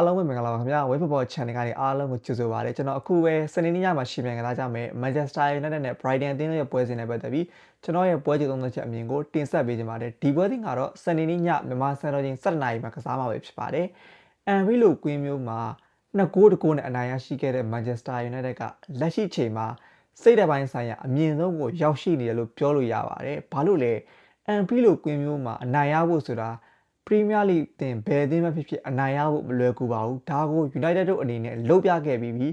အားလုံးပဲမင်္ဂလာပါခင်ဗျာ Web Football Channel ကနေအားလုံးကိုကြိုဆိုပါရစေကျွန်တော်အခုပဲစနေနေ့ညမှာရှင်ပြန်ကစားကြမယ် Manchester United နဲ့ Brighton အသင်းတို့ရဲ့ပွဲစဉ်နဲ့ပတ်သက်ပြီးကျွန်တော်ရဲ့ပွဲကြိုသုံးသက်ချက်အမြင်ကိုတင်ဆက်ပေးကြပါတယ်ဒီပွဲစဉ်ကတော့စနေနေ့ညမြန်မာစံတော်ချိန်7:00နာရီမှာကစားမှာပဲဖြစ်ပါတယ်အန်ဗီလိုကွင်းမျိုးမှာနှစ်ဂိုးတကိုးနဲ့အနိုင်ရရှိခဲ့တဲ့ Manchester United ကလက်ရှိချိန်မှာစိတ်ဓာတ်ပိုင်းဆိုင်ရာအမြင့်ဆုံးကိုရောက်ရှိနေတယ်လို့ပြောလို့ရပါတယ်ဘာလို့လဲအန်ဗီလိုကွင်းမျိုးမှာအနိုင်ရဖို့ဆိုတာပ ရီးမီးယားလိတင်ဘယ်အသင်းမှဖြစ်ဖြစ်အနိုင်ရဖို့မလွယ်ကူပါဘူးဒါကို United တို့အနေနဲ့လှုပ်ပြခဲ့ပြီးပြီ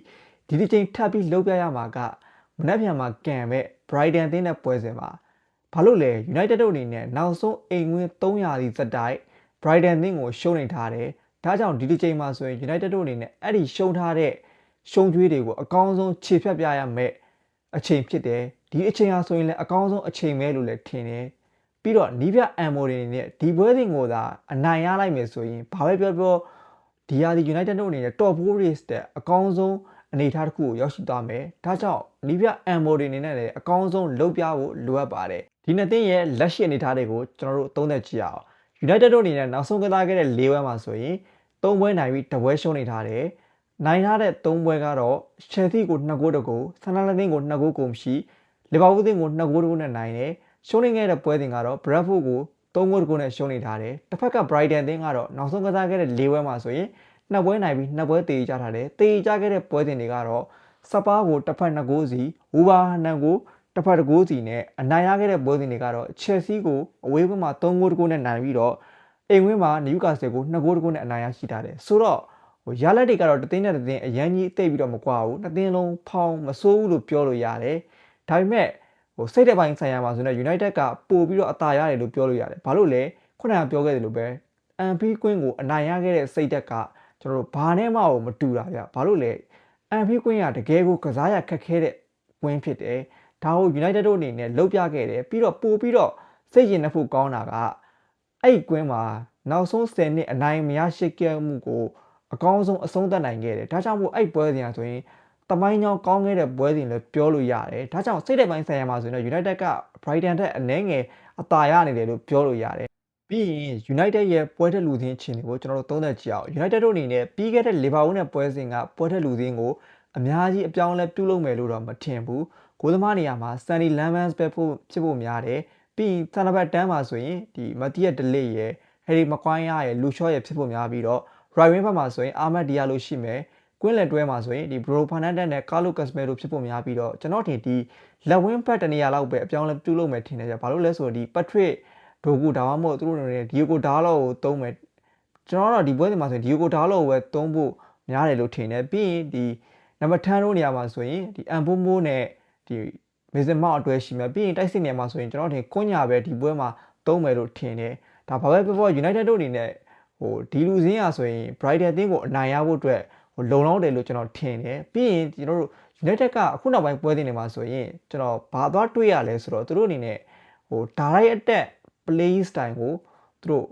ဒီဒီချိန်ထပ်ပြီးလှုပ်ပြရမှာကမနက်ဖြန်မှာကန်မဲ့ Brighton အသင်းနဲ့ပွဲစဉ်မှာဘာလို့လဲ United တို့အနေနဲ့နောက်ဆုံးအိမ်ဝင်300စီစက်တိုက် Brighton အသင်းကိုရှုံးနေထားတယ်ဒါကြောင့်ဒီဒီချိန်မှာဆိုရင် United တို့အနေနဲ့အဲ့ဒီရှုံးထားတဲ့ရှုံးကြွေးတွေကိုအကောင်းဆုံးခြေဖြတ်ပြရမယ်အချိန်ဖြစ်တယ်ဒီအချိန်ဟာဆိုရင်လည်းအကောင်းဆုံးအချိန်ပဲလို့လည်းထင်တယ် ပြီးတော့နီးပြအမ်မိုတွေနဲ့ဒီပွဲစဉ်ကိုသာအနိုင်ရလိုက်မယ်ဆိုရင်ဘာပဲပြောပြောဒီဟာဒီ United တို့အနေနဲ့ top 4 race တဲ့အကောင်းဆုံးအနေအထားတစ်ခုကိုရောက်ရှိသွားမယ်ဒါကြောင့်နီးပြအမ်မိုတွေအနေနဲ့လည်းအကောင်းဆုံးလုပ်ပြဖို့လိုအပ်ပါတယ်ဒီနှစ်သင်းရဲ့လက်ရှိအနေအထားတွေကိုကျွန်တော်တို့သုံးသပ်ကြည့်အောင် United တို့အနေနဲ့နောက်ဆုံးကစားခဲ့တဲ့၄ပွဲမှာဆိုရင်၃ပွဲနိုင်ပြီးတစ်ပွဲရှုံးနေထားတယ်နိုင်ထားတဲ့၃ပွဲကတော့ Chelsea ကို2ဂိုးတကူဆန်နာလတင်းကို2ဂိုးကုန်ရှိလီဗာပူးတင်းကို2ဂိုးတကူနဲ့နိုင်တယ် ရှုံးနေခဲ့တဲ့ပွဲစဉ်ကတော့ Bradford ကို3ဂိုးတကူနဲ့ရှုံးနေထားတယ်တစ်ဖက်က Brighton အသင်းကတော့နောက်ဆုံးကစားခဲ့တဲ့၄ပွဲမှာဆိုရင်နှစ်ပွဲနိုင်ပြီးနှစ်ပွဲတေကြထားတယ်တေကြခဲ့တဲ့ပွဲစဉ်တွေကတော့စပါးကိုတစ်ဖက်2ဂိုးစီဝူဘာဟန်နန်ကိုတစ်ဖက်2ဂိုးစီနဲ့အနိုင်ရခဲ့တဲ့ပွဲစဉ်တွေကတော့ Chelsea ကိုအဝေးဘက်မှာ3ဂိုးတကူနဲ့နိုင်ပြီးတော့အိမ်ဝင်းမှာနယူကာဆယ်ကို2ဂိုးတကူနဲ့အနိုင်ရရှိထားတယ်ဆိုတော့ဟိုရလက်တွေကတော့တသင်းနဲ့တသင်းအရန်ကြီးတိတ်ပြီးတော့မကွာဘူးနှစ်သင်းလုံးဖောင်းမစိုးဘူးလို့ပြောလို့ရတယ်ဒါပေမဲ့ ဟိုစိတ်တဲ့ပိုင်းဆိုင်ရာမှာဆိုတော့ United ကပို့ပြီးတော့အသာရတယ်လို့ပြောလို့ရတယ်ဘာလို့လဲခုနကပြောခဲ့တယ်လို့ပဲအန်ဖီကွင်းကိုအနိုင်ရခဲ့တဲ့စိတ်တက်ကကျွန်တော်တို့ဘာနဲ့မှမတူတာဗျဘာလို့လဲအန်ဖီကွင်းကတကယ်ကိုကစားရခက်ခဲတဲ့ကွင်းဖြစ်တယ်ဒါကို United တို့အနေနဲ့လှုပ်ပြခဲ့တယ်ပြီးတော့ပို့ပြီးတော့စိတ်ရင်နှဖို့ကောင်းတာကအဲ့ကွင်းမှာနောက်ဆုံး10နှစ်အနိုင်မရရှိခဲ့မှုကိုအကောင်းဆုံးအဆုံးသတ်နိုင်ခဲ့တယ်ဒါကြောင့်မို့အဲ့ပွဲစဉ်ကဆိုရင် တမိုင်းကြောင်းကောင်းခဲ့တဲ့ပွဲစဉ်လည်းပြောလို့ရတယ်ဒါကြောင့်စိတ်တဲ့ပိုင်းဆိုင်ရာမှာဆိုရင် United က Brighton ထက်အနည်းငယ်အသာရနေတယ်လို့ပြောလို့ရတယ်ပြီးရင် United ရဲ့ပွဲထက်လူသင်းအခြေအနေကိုကျွန်တော်တို့သုံးသပ်ကြည့်အောင် United တို့အနေနဲ့ပြီးခဲ့တဲ့ Liverpool နဲ့ပွဲစဉ်ကပွဲထက်လူသင်းကိုအများကြီးအပြောင်းအလဲပြုလုပ်မယ်လို့တော့မထင်ဘူးကိုသမားနေရာမှာ Sandy Lamans ပဲဖို့ဖြစ်ဖို့များတယ်ပြီးရင် Thunderbird တန်းမှာဆိုရင်ဒီ Matthias De Ligt ရဲ့ Harry Maguire ရဲ့ Luke ရဲ့ဖြစ်ဖို့များပြီးတော့ right wing ဘက်မှာဆိုရင် Ahmed Diallo ရှိမယ် ကွင်းလယ်တွဲမှာဆိုရင်ဒီ Bruno Fernandes နဲ့ Carlos Casemiro ဖြစ်ဖို့များပြီးတော့ကျွန်တော်ထင်ဒီလက်ဝင်းဘက်တနေရာလောက်ပဲအပြောင်းလဲပြုလုပ်မယ်ထင်တယ်ကြဘာလို့လဲဆိုတော့ဒီ Patrick ဒိုကူဒါမှမဟုတ်သူတို့အနေနဲ့ Diogo Dalot ကိုသုံးမယ်ကျွန်တော်တော့ဒီပွဲစဉ်မှာဆိုရင် Diogo Dalot ကိုပဲသုံးဖို့များတယ်လို့ထင်တယ်ပြီးရင်ဒီနံပါတ်10တို့နေရာမှာဆိုရင်ဒီ Ambomo နဲ့ဒီမေဇင်မောက်အတွဲရှိမယ်ပြီးရင်တိုက်စစ်နေရာမှာဆိုရင်ကျွန်တော်ထင်ကွညာပဲဒီပွဲမှာသုံးမယ်လို့ထင်တယ်ဒါဘာပဲပြောပြော United တို့အနေနဲ့ဟိုဒီလူစင်းရဆိုရင် Brighton အသင်းကိုအနိုင်ရဖို့အတွက်ဟို လုံလောက်တယ်လို့ကျွန်တော်ထင်တယ်ပြီးရင်ကျွန်တော်တို့ United ကအခုနောက်ပိုင်းပွဲတင်နေမှာဆိုရင်ကျွန်တော်ဘာသွားတွေးရလဲဆိုတော့သူတို့အနေနဲ့ဟို direct attack play style ကိုသူတို့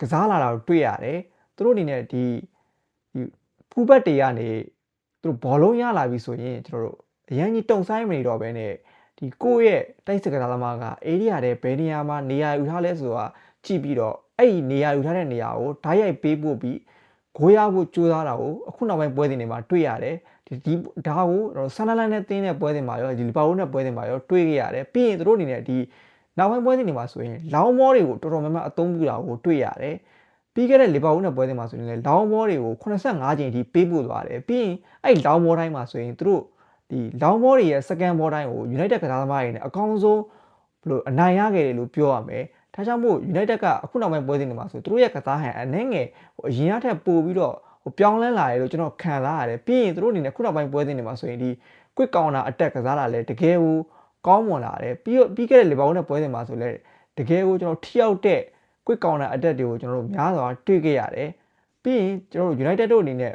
ကစားလာတာကိုတွေ့ရတယ်သူတို့အနေနဲ့ဒီဒီဖူးဘက်တွေကနေသူတို့ဘောလုံးရလာပြီဆိုရင်ကျွန်တော်တို့အရန်ကြီးတုံဆိုင်မနေတော့ဘဲနဲ့ဒီကိုယ့်ရဲ့တိုက်စစ်ကစားသမားကအေရီယာတဲ့ဘယ်နေရာမှာနေရာယူထားလဲဆိုတာကြည့်ပြီးတော့အဲ့ဒီနေရာယူထားတဲ့နေရာကိုဓာတ်ရိုက်ပေးဖို့ပြီး ဂိုးရဖို့ကြိုးစားတာကိုအခုနောက်ပိုင်းပွဲစဉ်တွေမှာတွေ့ရတယ်ဒီဒီဒါကိုဆန်နလန်နဲ့တင်းတဲ့ပွဲစဉ်မှာရောဒီလီဗာပူးနဲ့ပွဲစဉ်မှာရောတွေ့ခဲ့ရတယ်ပြီးရင်တို့အနေနဲ့ဒီနောက်ပိုင်းပွဲစဉ်တွေမှာဆိုရင်လောင်းမောတွေကိုတော်တော်များများအသုံးပြုတာကိုတွေ့ရတယ်ပြီးခဲ့တဲ့လီဗာပူးနဲ့ပွဲစဉ်မှာဆိုရင်လည်းလောင်းမောတွေကို85ချိန်ထိပေးပို့သွားတယ်ပြီးရင်အဲ့လောင်းမောတိုင်းမှာဆိုရင်တို့ဒီလောင်းမောတွေရဲ့စကန်ဘောတိုင်းကို United ကစားသမားတွေနဲ့အကောင်းဆုံးဘယ်လိုအနိုင်ရခဲ့တယ်လို့ပြောရမယ် ဒါကြောင့်မို့ United ကအခုနောက်ပိုင်းပွဲစဉ်တွေမှာဆိုသူတို့ရဲ့ကစားဟန်အနှဲငယ်ဟိုအရင်ကထက်ပိုပြီးတော့ဟိုပြောင်းလဲလာတယ်လို့ကျွန်တော်ခံစားရတယ်ပြီးရင်သူတို့အနေနဲ့ခုနောက်ပိုင်းပွဲစဉ်တွေမှာဆိုရင်ဒီ quick counter attack ကစားတာလည်းတကယ်ကိုကောင်းမွန်လာတယ်ပြီးတော့ပြီးခဲ့တဲ့လီဗာပူးနဲ့ပွဲစဉ်မှာဆိုလည်းတကယ်ကိုကျွန်တော်ထိရောက်တဲ့ quick counter attack တွေကိုကျွန်တော်တို့များစွာတွေ့ခဲ့ရတယ်ပြီးရင်ကျွန်တော်တို့ United တို့အနေနဲ့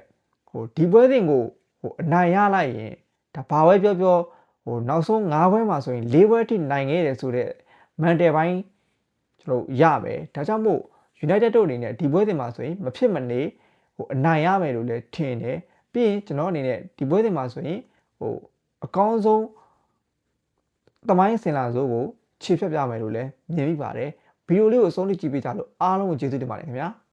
ဟိုဒီပွဲစဉ်ကိုဟိုအနိုင်ရလိုက်ရင်ဒါဘာပဲပြောပြောဟိုနောက်ဆုံး၅ပွဲမှာဆိုရင်၄ပွဲထိနိုင်ခဲ့တယ်ဆိုတော့မန်တယ်ပိုင်း ကျွန်တော်ရမယ်ဒါကြောင့်မို့ United တို့အနေနဲ့ဒီပွဲစဉ်မှာဆိုရင်မဖြစ်မနေဟိုအနိုင်ရမယ်လို့လည်းထင်တယ်ပြီးရင်ကျွန်တော်အနေနဲ့ဒီပွဲစဉ်မှာဆိုရင်ဟိုအကောင်းဆုံးတမိုင်းစင်လာစိုးကိုခြေဖြတ်ပြမယ်လို့လည်းမြင်မိပါတယ်ဗီဒီယိုလေးကိုအဆုံးထိကြည့်ပေးကြလို့အားလုံးကိုကျေးဇူးတင်ပါတယ်ခင်ဗျာ